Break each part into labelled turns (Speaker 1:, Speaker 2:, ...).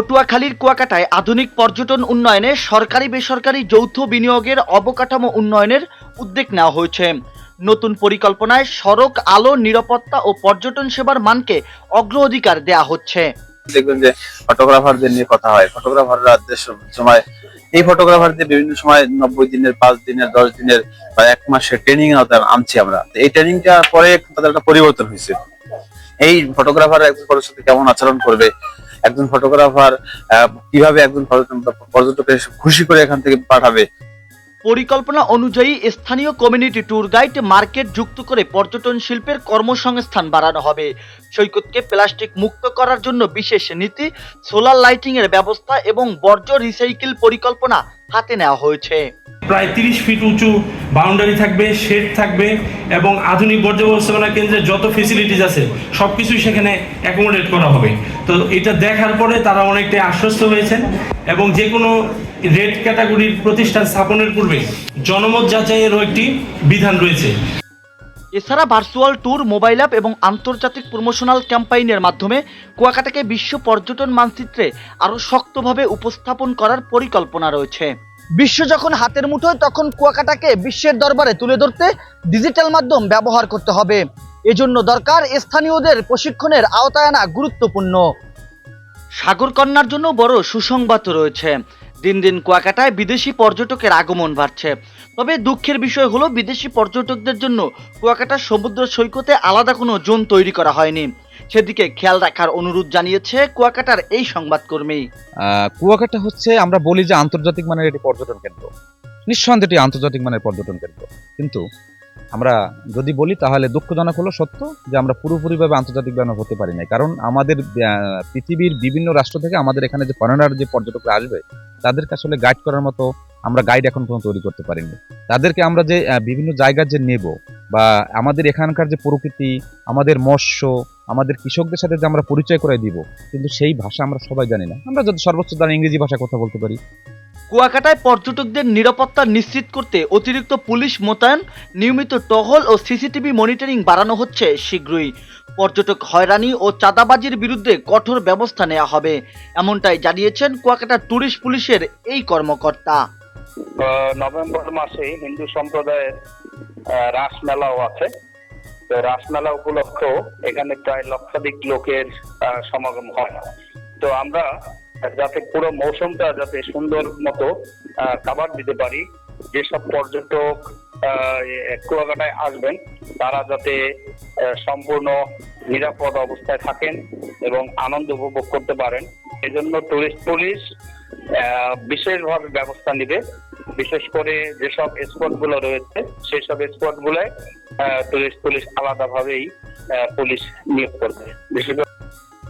Speaker 1: পটুয়াখালীর কুয়াকাটায় আধুনিক পর্যটন উন্নয়নে সরকারি বেসরকারি যৌথ বিনিয়োগের অবকাঠামো উন্নয়নের উদ্যোগ নেওয়া হয়েছে। নতুন পরিকল্পনায় সড়ক, আলো, নিরাপত্তা ও পর্যটন সেবার মানকে অগ্রাধিকার দেয়া হচ্ছে।
Speaker 2: দেখবেন যে ফটোগ্রাফারদের নিয়ে কথা হয়। ফটোগ্রাফাররা সময় এই ফটোগ্রাফারদের বিভিন্ন সময় নব্বই দিনের, পাঁচ দিনের, দশ দিনের বা এক মাসের ট্রেনিং আনছি আমরা। এই ট্রেনিংটা পরে তাদের একটা পরিবর্তন হয়েছে। এই ফটোগ্রাফার একজন সাথে কেমন আচরণ করবে? একজন ফটোগ্রাফার কীভাবে একজন পর্যটক পর্যটকের খুশি করে এখান থেকে পাঠাবে?
Speaker 1: পরিকল্পনা অনুযায়ী স্থানীয় কমিউনিটি ট্যুর গাইড মার্কেট যুক্ত করে পর্যটন শিল্পের কর্মসংস্থান বাড়ানো হবে। সৈকতকে প্লাস্টিক মুক্ত করার জন্য বিশেষ নীতি, সোলার লাইটিং এর ব্যবস্থা এবং বর্জ্য রিসাইকেল পরিকল্পনা হাতে নেওয়া হয়েছে।
Speaker 3: প্রায় তিরিশ ফিট উঁচু বাউন্ডারি থাকবে শেড থাকবে এবং আধুনিক বর্জ্য ব্যবস্থাপনা কেন্দ্রে যত ফেসিলিটিস আছে সব কিছুই সেখানে অ্যাকোমোডেট করা হবে। তো এটা দেখার পরে তারা অনেকটাই আশ্বস্ত হয়েছেন। এবং যে কোনো রেড ক্যাটাগরির প্রতিষ্ঠান স্থাপনের পূর্বে জনমত যাচাইয়েরও একটি বিধান রয়েছে।
Speaker 1: এছাড়া ভার্চুয়াল ট্যুর, মোবাইল অ্যাপ এবং আন্তর্জাতিক প্রমোশনাল ক্যাম্পাইনের মাধ্যমে কুয়াকাটাকে বিশ্ব পর্যটন মানচিত্রে আরও শক্তভাবে উপস্থাপন করার পরিকল্পনা রয়েছে। বিশ্ব যখন হাতের মুঠোয় তখন কুয়াকাটাকে বিশ্বের দরবারে তুলে ধরতে ডিজিটাল মাধ্যম ব্যবহার করতে হবে। এজন্য দরকার স্থানীয়দের প্রশিক্ষণের আওতায় আনা গুরুত্বপূর্ণ। সাগরকন্যার জন্য বড় সুসংবাদ রয়েছে। দিন দিন কুয়াকাটায় বিদেশি পর্যটকের আগমন বাড়ছে। তবে দুঃখের বিষয় হলো, বিদেশি পর্যটকদের জন্য কুয়াকাটার সমুদ্র সৈকতে আলাদা কোনো জোন তৈরি করা হয়নি। সেদিকে খেয়াল রাখার অনুরোধ জানিয়েছে কুয়াকাটার এই সংবাদকর্মী।
Speaker 4: কুয়াকাটা হচ্ছে, আমরা বলি যে আন্তর্জাতিক মানের এটি পর্যটন কেন্দ্র। নিঃসন্দেহে এটি আন্তর্জাতিক মানের পর্যটন কেন্দ্র। কিন্তু আমরা যদি বলি তাহলে দুঃখজনক হলো সত্য যে আমরা পুরোপুরিভাবে আন্তর্জাতিক বানানো হতে পারি নাই। কারণ আমাদের পৃথিবীর বিভিন্ন রাষ্ট্র থেকে আমাদের এখানে যে ফরেনার যে পর্যটকরা আসবে, তাদেরকে আসলে গাইড করার মতো আমরা গাইড এখন পর্যন্ত তৈরি করতে পারিনি। তাদেরকে আমরা যে বিভিন্ন জায়গা যে নেব বা আমাদের এখানকার যে প্রকৃতি, আমাদের মৎস্য, আমাদের কৃষকদের সাথে যে আমরা পরিচয় করে দিব, কিন্তু সেই ভাষা আমরা সবাই জানি না। আমরা যদি সর্বোচ্চ দ্বারা ইংরেজি ভাষায় কথা বলতে পারি
Speaker 1: কুয়াকাটায় পর্যটকদের নিরাপত্তা নিশ্চিত করতে অতিরিক্ত পুলিশ মোতায়েন, নিয়মিত টহল ও সিসিটিভি মনিটরিং বাড়ানো হচ্ছে শীঘ্রই। পর্যটক হয়রানি ও চাঁদাবাজির বিরুদ্ধে কঠোর ব্যবস্থা নেওয়া হবে, এমনটাই জানিয়েছেন কুয়াকাটা ট্যুরিস্ট পুলিশের এই কর্মকর্তা।
Speaker 5: নভেম্বর মাসে হিন্দু সম্প্রদায়ের রাসমেলাও আছে। তো রাসমেলা উপলক্ষেও এখানে প্রায় লক্ষাধিক লোকের সমাগম হয়। তো আমরা যাতে পুরো মৌসুমটা যাতে সুন্দর মতো কাবার দিতে পারি। যেসব পর্যটক কুয়াকাটায় আসবেন, তারা যাতে সম্পূর্ণ নিরাপদ অবস্থায় থাকেন এবং আনন্দ উপভোগ করতে পারেন। এজন্য টুরিস্ট পুলিশ বিশেষভাবে ব্যবস্থা নিবে। বিশেষ করে যেসব স্পটগুলো রয়েছে সেই সব স্পট গুলোয় টুরিস্ট পুলিশ আলাদাভাবেই পুলিশ নিয়োগ করবে। বিশেষ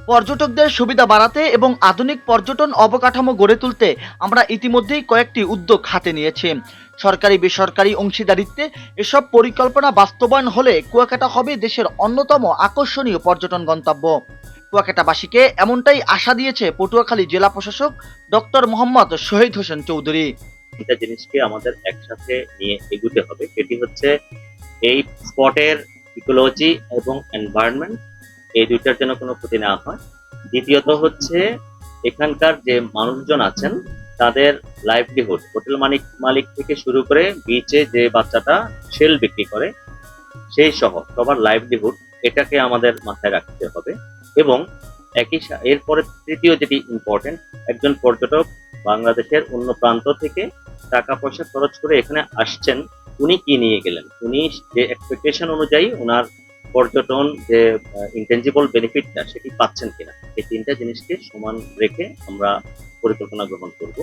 Speaker 1: পর্যটকদের সুবিধা বাড়াতে এবং আধুনিক পর্যটন অবকাঠামো গড়ে তুলতে আমরা ইতিমধ্যেই কয়েকটি উদ্যোগ হাতে নিয়েছি। সরকারি, বেসরকারি অংশীদারিত্বে এসব পরিকল্পনা বাস্তবায়ন হলে কুয়াকাটা হবে দেশের অন্যতম আকর্ষণীয় পর্যটন গন্তব্য। কুয়াকাটাবাসীকে এমনটাই আশা দিয়েছে পটুয়াখালী জেলা প্রশাসক ডক্টর মোহাম্মদ শহীদ হোসেন চৌধুরী।
Speaker 6: তিনটা জিনিসকে আমাদের একসাথে নিয়ে এগুতে হবে। সেটি হচ্ছে এই স্পটের ইকোলজি এবং এনভায়রনমেন্ট এই দুইটার যেন কোনো ক্ষতি না হয়। দ্বিতীয়ত হচ্ছে, এখানকার যে মানুষজন আছেন, তাদের লাইভলিহুড হোটেল মালিক মালিক থেকে শুরু করে বিচে যে বাচ্চাটা সেল বিক্রি করে, সেই সহ সবার লাইভলিহুড এটাকে আমাদের মাথায় রাখতে হবে। এবং একই এরপরে তৃতীয় যেটি ইম্পর্টেন্ট একজন পর্যটক বাংলাদেশের অন্য প্রান্ত থেকে টাকা পয়সা খরচ করে এখানে আসছেন, উনি কি নিয়ে গেলেন? উনি যে এক্সপেকটেশন অনুযায়ী ওনার পর্যটন যে ইন্টেঞ্জিবল বেনিফিটটা সেটি পাচ্ছেন কিনা, এই তিনটা জিনিসকে সমান রেখে আমরা পরিকল্পনা গ্রহণ করব।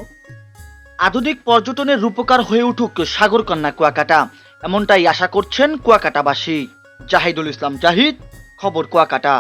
Speaker 1: আধুনিক পর্যটনের রূপকার হয়ে উঠুক সাগরকন্যা কুয়াকাটা। এমনটাই আশা করছেন কুয়াকাটাবাসী। জাহিদুল ইসলাম জাহিদ, খবর কুয়াকাটা।